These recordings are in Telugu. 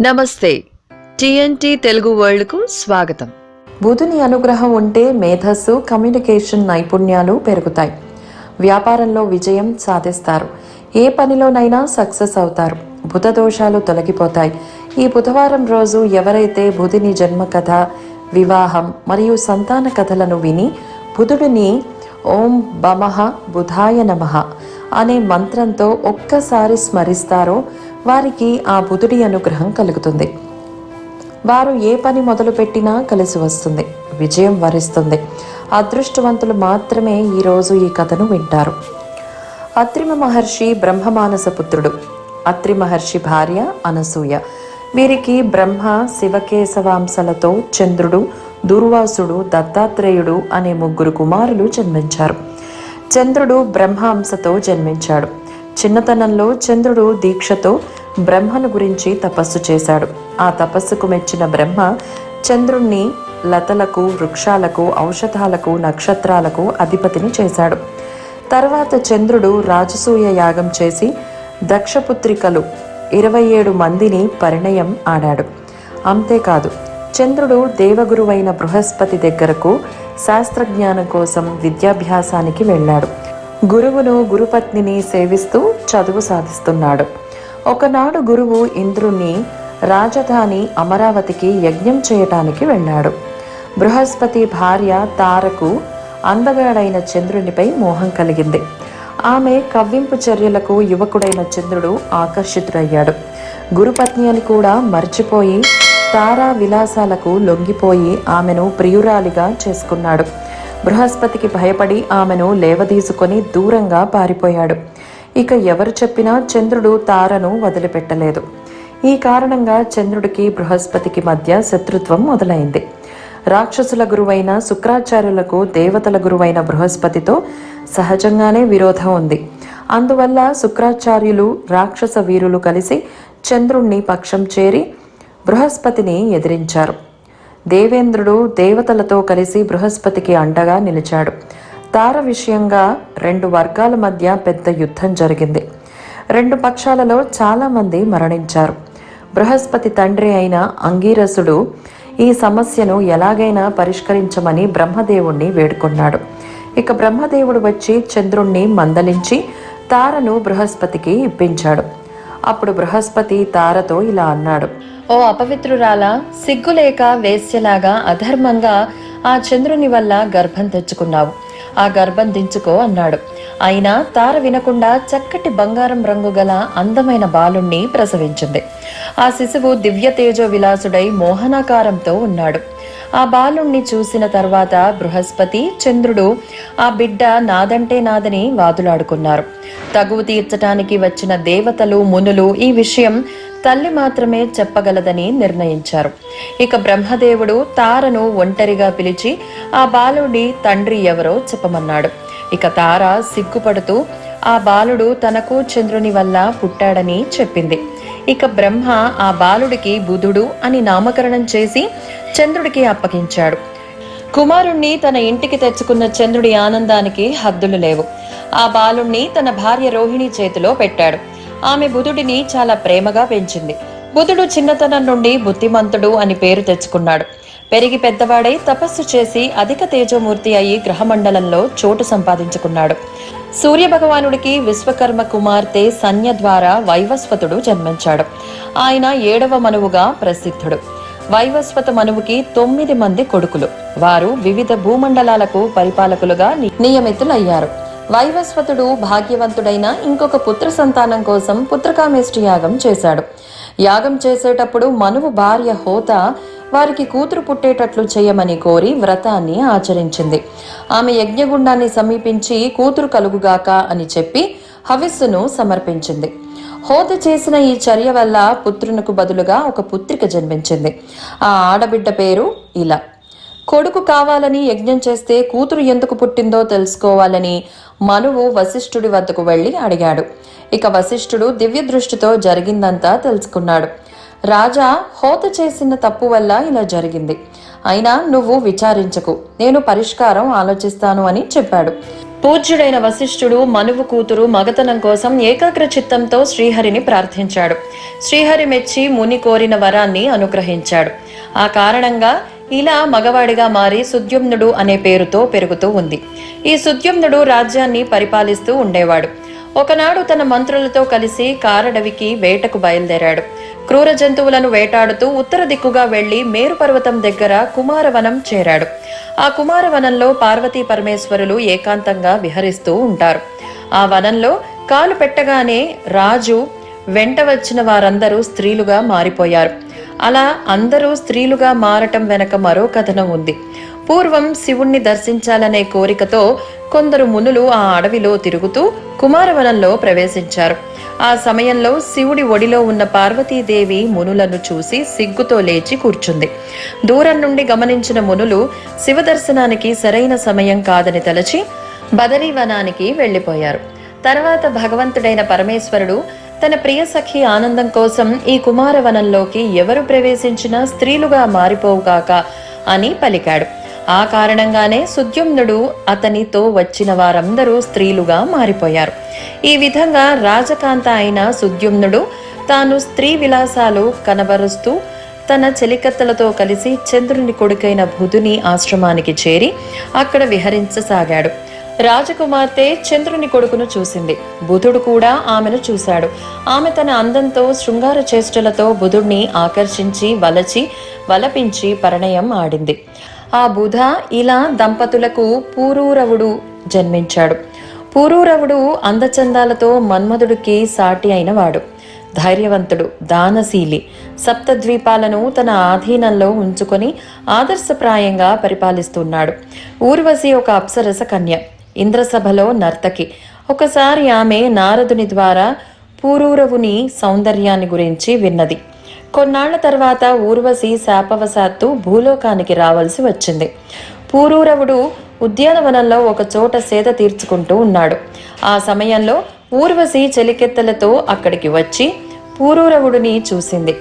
నమస్తే. టిఎన్టి తెలుగు వరల్డ్కు స్వాగతం. బుధుని అనుగ్రహం ఉంటే మేధస్సు కమ్యూనికేషన్ నైపుణ్యాలు పెరుగుతాయి. వ్యాపారంలో విజయం సాధిస్తారు. ఏ పనిలోనైనా సక్సెస్ అవుతారు. బుధ దోషాలు తొలగిపోతాయి. ఈ బుధవారం రోజు ఎవరైతే బుధుని జన్మ కథ వివాహం మరియు సంతాన కథలను విని బుధుడిని ఓం బమహ బుధాయ నమః అనే మంత్రంతో ఒక్కసారి స్మరిస్తారో వారికి ఆ బుధుడి అనుగ్రహం కలుగుతుంది. వారు ఏ పని మొదలుపెట్టినా కలిసి వస్తుంది. విజయం వరిస్తుంది. అదృష్టవంతులు మాత్రమే ఈరోజు ఈ కథను వింటారు. అత్రిమ మహర్షి బ్రహ్మమానస పుత్రుడు. అత్రి మహర్షి భార్య అనసూయ. వీరికి బ్రహ్మ శివకేశవాంశలతో చంద్రుడు దుర్వాసుడు దత్తాత్రేయుడు అనే ముగ్గురు కుమారులు జన్మించారు. చంద్రుడు బ్రహ్మాంసతో జన్మించాడు. చిన్నతనంలో చంద్రుడు దీక్షతో బ్రహ్మను గురించి తపస్సు చేశాడు. ఆ తపస్సుకు మెచ్చిన బ్రహ్మ చంద్రుణ్ణి లతలకు వృక్షాలకు ఔషధాలకు నక్షత్రాలకు అధిపతిని చేశాడు. తర్వాత చంద్రుడు రాజసూయ యాగం చేసి దక్షపుత్రికలు ఇరవై ఏడు మందిని పరిణయం ఆడాడు. అంతేకాదు చంద్రుడు దేవగురువైన బృహస్పతి దగ్గరకు శాస్త్రజ్ఞానం కోసం విద్యాభ్యాసానికి వెళ్ళాడు. గురువును గురుపత్నిని సేవిస్తూ చదువు సాధిస్తున్నాడు. ఒకనాడు గురువు ఇంద్రుణ్ణి రాజధాని అమరావతికి యజ్ఞం చేయటానికి వెళ్ళాడు. బృహస్పతి భార్య తారకు అందగాడైన చంద్రునిపై మోహం కలిగింది. ఆమె కవ్వింపు చర్యలకు యువకుడైన చంద్రుడు ఆకర్షితుడయ్యాడు. గురుపత్ని అని కూడా మర్చిపోయి తారా విలాసాలకు లొంగిపోయి ఆమెను ప్రియురాలిగా చేసుకున్నాడు. బృహస్పతికి భయపడి ఆమెను లేవదీసుకొని దూరంగా పారిపోయాడు. ఇక ఎవరు చెప్పినా చంద్రుడు తారను వదిలిపెట్టలేదు. ఈ కారణంగా చంద్రుడికి బృహస్పతికి మధ్య శత్రుత్వం మొదలైంది. రాక్షసుల గురువైన శుక్రాచార్యులకు దేవతల గురువైన బృహస్పతితో సహజంగానే విరోధం ఉంది. అందువల్ల శుక్రాచార్యులు రాక్షస వీరులు కలిసి చంద్రుణ్ణి పక్షం చేరి బృహస్పతిని ఎదిరించారు. దేవేంద్రుడు దేవతలతో కలిసి బృహస్పతికి అండగా నిలిచాడు. తార విషయంగా రెండు వర్గాల మధ్య పెద్ద యుద్ధం జరిగింది. రెండు పక్షాలలో చాలామంది మరణించారు. బృహస్పతి తండ్రి అయిన అంగీరసుడు ఈ సమస్యను ఎలాగైనా పరిష్కరించమని బ్రహ్మదేవుణ్ణి వేడుకున్నాడు. ఇక బ్రహ్మదేవుడు వచ్చి చంద్రుణ్ణి మందలించి తారను బృహస్పతికి ఇప్పించాడు. అప్పుడు బృహస్పతి తారతో ఇలా అన్నాడు. ఓ అపవిత్రురాల సిగ్గులేక వేశ్యలాగా అధర్మంగా ఆ చంద్రుని వల్ల గర్భం తెచ్చుకున్నావు. ఆ గర్భం దించుకో అన్నాడు. అయినా తార వినకుండా చక్కటి బంగారం రంగు గల అందమైన బాలుణ్ణి ప్రసవించింది. ఆ శిశువు దివ్య తేజో విలాసుడై మోహనాకారంతో ఉన్నాడు. ఆ బాలుణ్ణి చూసిన తర్వాత బృహస్పతి చంద్రుడు ఆ బిడ్డ నాదంటే నాదని వాదులాడుకున్నారు. తగువు తీర్చటానికి వచ్చిన దేవతలు మునులు ఈ విషయం తల్లి మాత్రమే చెప్పగలదని నిర్ణయించారు. ఇక బ్రహ్మదేవుడు తారను ఒంటరిగా పిలిచి ఆ బాలుడి తండ్రి ఎవరో చెప్పమన్నాడు. ఇక తార సిగ్గుపడుతూ ఆ బాలుడు తనకు చంద్రుని వల్ల పుట్టాడని చెప్పింది. ఇక బ్రహ్మ ఆ బాలుడికి బుధుడు అని నామకరణం చేసి చంద్రుడికి అప్పగించాడు. కుమారుణ్ణి తన ఇంటికి తెచ్చుకున్న చంద్రుడి ఆనందానికి హద్దులు లేవు. ఆ బాలుణ్ణి తన భార్య రోహిణి చేతిలో పెట్టాడు. ఆమె బుధుడిని చాలా ప్రేమగా పెంచింది. బుధుడు చిన్నతనం నుండి బుద్ధిమంతుడు అని పేరు తెచ్చుకున్నాడు. పెరిగి పెద్దవాడై తపస్సు చేసి అధిక తేజోమూర్తి అయి గ్రహమండలంలో చోటు సంపాదించుకున్నాడు. సూర్య భగవానుడికి విశ్వకర్మ కుమార్తె సన్య ద్వారా వైవస్వతుడు జన్మించాడు. ఆయన ఏడవ మనువుగా ప్రసిద్ధుడు. వైవస్వత మనువుకి తొమ్మిది మంది కొడుకులు. వారు వివిధ భూమండలాలకు పరిపాలకులుగా నియమితులయ్యారు. వైవస్వతుడు భాగ్యవంతుడైన ఇంకొక పుత్ర సంతానం కోసం పుత్రకామేష్టి యాగం చేశాడు. యాగం చేసేటప్పుడు మనువు భార్య హోత వారికి కూతురు పుట్టేటట్లు చేయమని కోరి వ్రతాన్ని ఆచరించింది. ఆమె యజ్ఞగుండాన్ని సమీపించి కూతురు కలుగుగాక అని చెప్పి హవిస్సును సమర్పించింది. హోత చేసిన ఈ చర్య వల్ల పుత్రునకు బదులుగా ఒక పుత్రిక జన్మించింది. ఆ ఆడబిడ్డ పేరు ఇలా. కొడుకు కావాలని యజ్ఞం చేస్తే కూతురు ఎందుకు పుట్టిందో తెలుసుకోవాలని మనువు వశిష్ఠుడి వద్దకు వెళ్ళి అడిగాడు. ఇక వశిష్ఠుడు దివ్య దృష్టితో జరిగిందంతా తెలుసుకున్నాడు. రాజా హోత చేసిన తప్పు వల్ల ఇలా జరిగింది. అయినా నువ్వు విచారించకు. నేను పరిష్కారం ఆలోచిస్తాను అని చెప్పాడు. పూజ్యుడైన వశిష్ఠుడు మనువు కూతురు మగతనం కోసం ఏకాగ్ర చిత్తంతో శ్రీహరిని ప్రార్థించాడు. శ్రీహరి మెచ్చి ముని కోరిన వరాన్ని అనుగ్రహించాడు. ఆ కారణంగా ఇలా మగవాడిగా మారి సుద్యుమ్నుడు అనే పేరుతో పెరుగుతూ ఉంది. ఈ సుద్యుమ్నుడు రాజ్యాన్ని పరిపాలిస్తూ ఉండేవాడు. ఒకనాడు తన మంత్రులతో కలిసి కారడవికి వేటకు బయలుదేరాడు. క్రూర జంతువులను వేటాడుతూ ఉత్తర దిక్కుగా వెళ్ళి మేరు పర్వతం దగ్గర కుమారవనం చేరాడు. ఆ కుమారవనంలో పార్వతీ పరమేశ్వరులు ఏకాంతంగా విహరిస్తూ ఉంటారు. ఆ వనంలో కాలు పెట్టగానే రాజు వెంట వచ్చిన వారందరూ స్త్రీలుగా మారిపోయారు. అలా అందరూ స్త్రీలుగా మారటం వెనక మరో కథనం ఉంది. పూర్వం శివుణ్ణి దర్శించాలనే కోరికతో కొందరు మునులు ఆ అడవిలో తిరుగుతూ కుమారవనంలో ప్రవేశించారు. ఆ సమయంలో శివుడి ఒడిలో ఉన్న పార్వతీదేవి మునులను చూసి సిగ్గుతో లేచి కూర్చుంది. దూరం నుండి గమనించిన మునులు శివ దర్శనానికి సరైన సమయం కాదని తలచి బదరీవనానికి వెళ్ళిపోయారు. తర్వాత భగవంతుడైన పరమేశ్వరుడు తన ప్రియ సఖి ఆనందం కోసం ఈ కుమారవనంలోకి ఎవరు ప్రవేశించినా స్త్రీలుగా మారిపోవుగాక అని పలికాడు. ఆ కారణంగానే సుద్యుమ్నుడు అతనితో వచ్చిన వారందరూ స్త్రీలుగా మారిపోయారు. ఈ విధంగా రాజకాంత అయిన సుద్యుమ్నుడు తాను స్త్రీ విలాసాలు కనబరుస్తూ తన చెలికత్తలతో కలిసి చంద్రుని కొడుకైన బుధుని ఆశ్రమానికి చేరి అక్కడ విహరించసాగాడు. రాజకుమార్తె చంద్రుని కొడుకును చూసింది. బుధుడు కూడా ఆమెను చూశాడు. ఆమె తన అందంతో శృంగార చేష్టలతో బుధుడిని ఆకర్షించి వలచి వలపించి పరిణయం ఆడింది. ఆ బుధ ఇలా దంపతులకు పూరూరవుడు జన్మించాడు. పూరూరవుడు అందచందాలతో మన్మధుడికి సాటి అయినవాడు. ధైర్యవంతుడు దానశీలి. సప్తద్వీపాలను తన ఆధీనంలో ఉంచుకొని ఆదర్శప్రాయంగా పరిపాలిస్తున్నాడు. ఊర్వశి ఒక అప్సరస కన్య ఇంద్రసభలో నర్తకి. ఒకసారి ఆమె నారదుని ద్వారా పూరూరవుని సౌందర్యాన్ని గురించి విన్నది. కొన్నాళ్ళ తర్వాత ఊర్వశి శాపవశాత్తు భూలోకానికి రావాల్సి వచ్చింది. పూరూరవుడు ఉద్యానవనంలో ఒక చోట సేద తీర్చుకుంటూ ఉన్నాడు. ఆ సమయంలో ఊర్వశి చెలికెత్తలతో అక్కడికి వచ్చి పూరూరవుడిని చూసింది.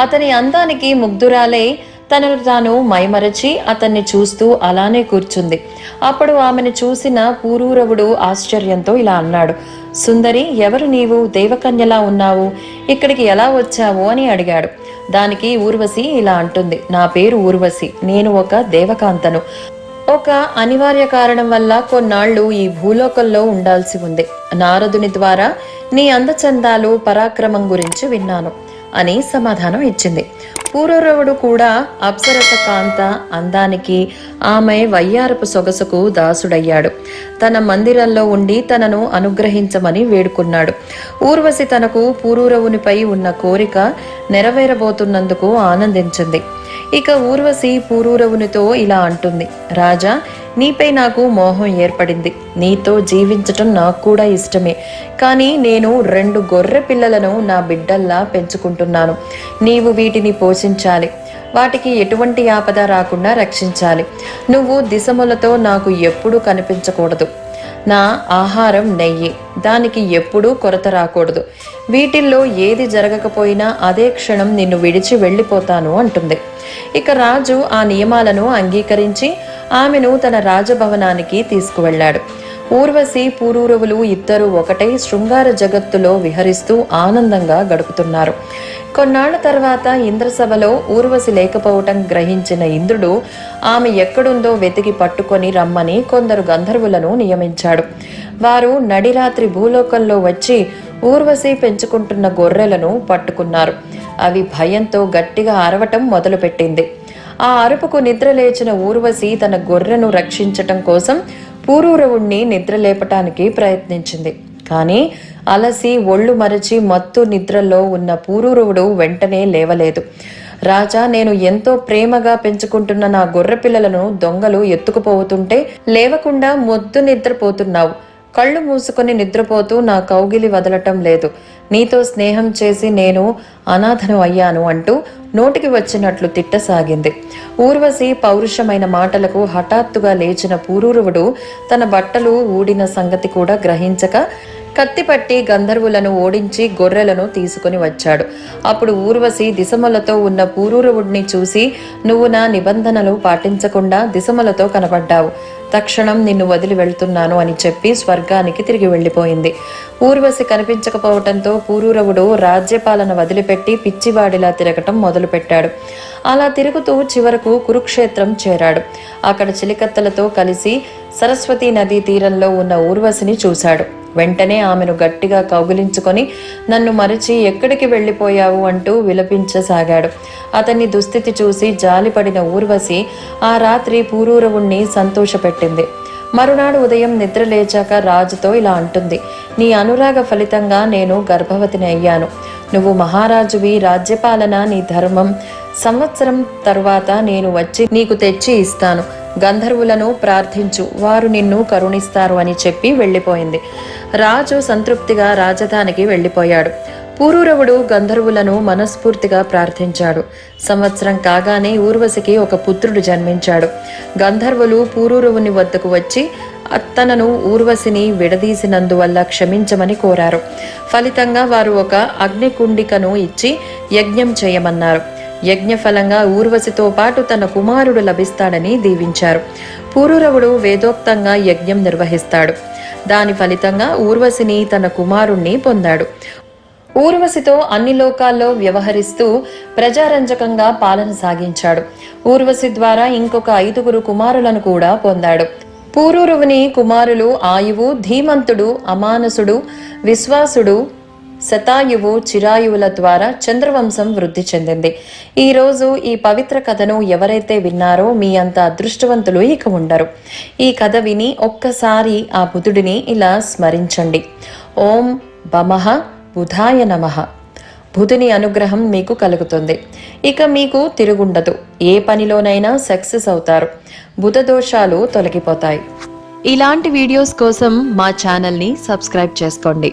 అతని అందానికి ముగ్ధురాలై తనను తాను మైమరచి అతన్ని చూస్తూ అలానే కూర్చుంది. అప్పుడు ఆమెను చూసిన పూరూరవుడు ఆశ్చర్యంతో ఇలా అన్నాడు సుందరి ఎవరు నీవు? దేవకన్యలా ఉన్నావు? ఇక్కడికి ఎలా వచ్చావు? అని అడిగాడు. దానికి ఊర్వశి ఇలా అంటుంది నా పేరు ఊర్వశి నేను ఒక దేవకాంతను. ఒక అనివార్య కారణం వల్ల కొన్నాళ్ళు ఈ భూలోకంలో ఉండాల్సి ఉంది. నారదుని ద్వారా నీ అందచందాలు పరాక్రమం గురించి విన్నాను అని సమాధానం ఇచ్చింది. పూర్వరవుడు కూడా అప్సరస కాంత అందానికి ఆమె వయ్యారపు సొగసుకు దాసుడయ్యాడు. తన మందిరంలో ఉండి తనను అనుగ్రహించమని వేడుకున్నాడు. ఊర్వశి తనకు పూరూరవునిపై ఉన్న కోరిక నెరవేరబోతున్నందుకు ఆనందించింది. ఇక ఊర్వశి పూరూరవునితో ఇలా అంటుంది. రాజా నీపై నాకు మోహం ఏర్పడింది. నీతో జీవించటం నాకు కూడా ఇష్టమే. కానీ నేను రెండు గొర్రె పిల్లలను నా బిడ్డల్లా పెంచుకుంటున్నాను. నీవు వీటిని పోషించాలి. వాటికి ఎటువంటి ఆపద రాకుండా రక్షించాలి. నువ్వు దిశములతో నాకు ఎప్పుడూ కనిపించకూడదు. నా ఆహారం నెయ్యి. దానికి ఎప్పుడూ కొరత రాకూడదు. వీటిల్లో ఏది జరగకపోయినా అదే క్షణం నిన్ను విడిచి వెళ్ళిపోతాను అంటుంది. ఇక రాజు ఆ నియమాలను అంగీకరించి ఆమెను తన రాజభవనానికి తీసుకువెళ్ళాడు. ఊర్వశి పూరూరవులు ఇద్దరు ఒకటై శృంగార జగత్తులో విహరిస్తూ ఆనందంగా గడుపుతున్నారు. కొన్నాళ్ళ తర్వాత ఇంద్రసభలో ఊర్వశి లేకపోవటం గ్రహించిన ఇంద్రుడు ఆమె ఎక్కడుందో వెతికి పట్టుకొని రమ్మని కొందరు గంధర్వులను నియమించాడు. వారు నడిరాత్రి భూలోకంలో వచ్చి ఊర్వశి పెంచుకుంటున్న గొర్రెలను పట్టుకున్నారు. అవి భయంతో గట్టిగా అరవటం మొదలుపెట్టింది. ఆ అరుపుకు నిద్ర లేచిన ఊర్వశి తన గొర్రెను రక్షించటం కోసం పూర్వరవుణ్ణి నిద్రలేపటానికి ప్రయత్నించింది. కానీ అలసి ఒళ్ళు మరచి మత్తు నిద్రలో ఉన్న పూరూరవుడు వెంటనే లేవలేదు. రాజా నేను ఎంతో ప్రేమగా పెంచుకుంటున్న నా గొర్రె పిల్లలను దొంగలు ఎత్తుకుపోతుంటే లేవకుండా మొద్దు నిద్రపోతున్నావు. కళ్ళు మూసుకొని నిద్రపోతూ నా కౌగిలి వదలటం లేదు. నీతో స్నేహం చేసి నేను అనాథను అయ్యాను అంటూ నోటికి వచ్చినట్లు తిట్టసాగింది. ఊర్వశి పౌరుషమైన మాటలకు హఠాత్తుగా లేచిన పూరూరువుడు తన బట్టలు ఊడిన సంగతి కూడా గ్రహించక కత్తిపట్టి గంధర్వులను ఓడించి గొర్రెలను తీసుకుని వచ్చాడు. అప్పుడు ఊర్వశి దిశమలతో ఉన్న పూరూరవుడిని చూసి నువ్వు నా నిబంధనలు పాటించకుండా దిశమలతో కనబడ్డావు. తక్షణం నిన్ను వదిలి వెళ్తున్నాను అని చెప్పి స్వర్గానికి తిరిగి వెళ్ళిపోయింది. ఊర్వశి కనిపించకపోవటంతో పూరూరవుడు రాజ్యపాలన వదిలిపెట్టి పిచ్చివాడిలా తిరగటం మొదలుపెట్టాడు. అలా తిరుగుతూ చివరకు కురుక్షేత్రం చేరాడు. అక్కడ చిలికత్తలతో కలిసి సరస్వతి నదీ తీరంలో ఉన్న ఊర్వశిని చూశాడు. వెంటనే ఆమెను గట్టిగా కౌగిలించుకొని నన్ను మరచి ఎక్కడికి వెళ్ళిపోయావు? అంటూ విలపించసాగాడు. అతన్ని దుస్థితి చూసి జాలిపడిన ఊర్వశి ఆ రాత్రి పూరూరవుణ్ణి సంతోషపెట్టింది. మరునాడు ఉదయం నిద్ర లేచాక రాజుతో ఇలా అంటుంది నీ అనురాగ ఫలితంగా నేను గర్భవతిని అయ్యాను. నువ్వు మహారాజువి రాజ్యపాలన నీ ధర్మం సంవత్సరం తరువాత నేను వచ్చి నీకు తెచ్చి ఇస్తాను. గంధర్వులను ప్రార్థించు. వారు నిన్ను కరుణిస్తారు అని చెప్పి వెళ్ళిపోయింది. రాజు సంతృప్తిగా రాజధానికి వెళ్ళిపోయాడు. పూరూరవుడు గంధర్వులను మనస్ఫూర్తిగా ప్రార్థించాడు. సంవత్సరం కాగానే ఊర్వశికి ఒక పుత్రుడు జన్మించాడు. గంధర్వులు పూరూరవుని వద్దకు వచ్చి అత్తనను ఊర్వశిని విడదీసినందువల్ల క్షమించమని కోరారు. ఫలితంగా వారు ఒక అగ్నికుండికను ఇచ్చి యజ్ఞం చేయమన్నారు. యజ్ఞఫలంగా ఊర్వశితో పాటు తన కుమారుడు లభిస్తాడని దీవించారు. పూరూరవుడు వేదోక్తంగా యజ్ఞం నిర్వహిస్తాడు. దాని ఫలితంగా ఊర్వశిని తన కుమారుణ్ణి పొందాడు. ఊర్వశితో అన్ని లోకాల్లో వ్యవహరిస్తూ ప్రజారంజకంగా పాలన సాగించాడు. ఊర్వశి ద్వారా ఇంకొక ఐదుగురు కుమారులను కూడా పొందాడు. పూరూరువుని కుమారులు ఆయువు ధీమంతుడు అమానసుడు విశ్వాసుడు శతాయువు చిరాయువుల ద్వారా చంద్రవంశం వృద్ధి చెందింది. ఈ రోజు ఈ పవిత్ర కథను ఎవరైతే విన్నారో మీ అంత అదృష్టవంతులు ఇక ఉండరు. ఈ కథ విని ఒక్కసారి ఆ బుధుడిని ఇలా స్మరించండి. ఓం బమహ బుధాయ నమః. బుధుని అనుగ్రహం మీకు కలుగుతుంది. ఇక మీకు తిరుగుండదు. ఏ పనిలోనైనా సక్సెస్ అవుతారు. బుధ దోషాలు తొలగిపోతాయి. ఇలాంటి వీడియోస్ కోసం మా ఛానల్ని సబ్స్క్రైబ్ చేసుకోండి.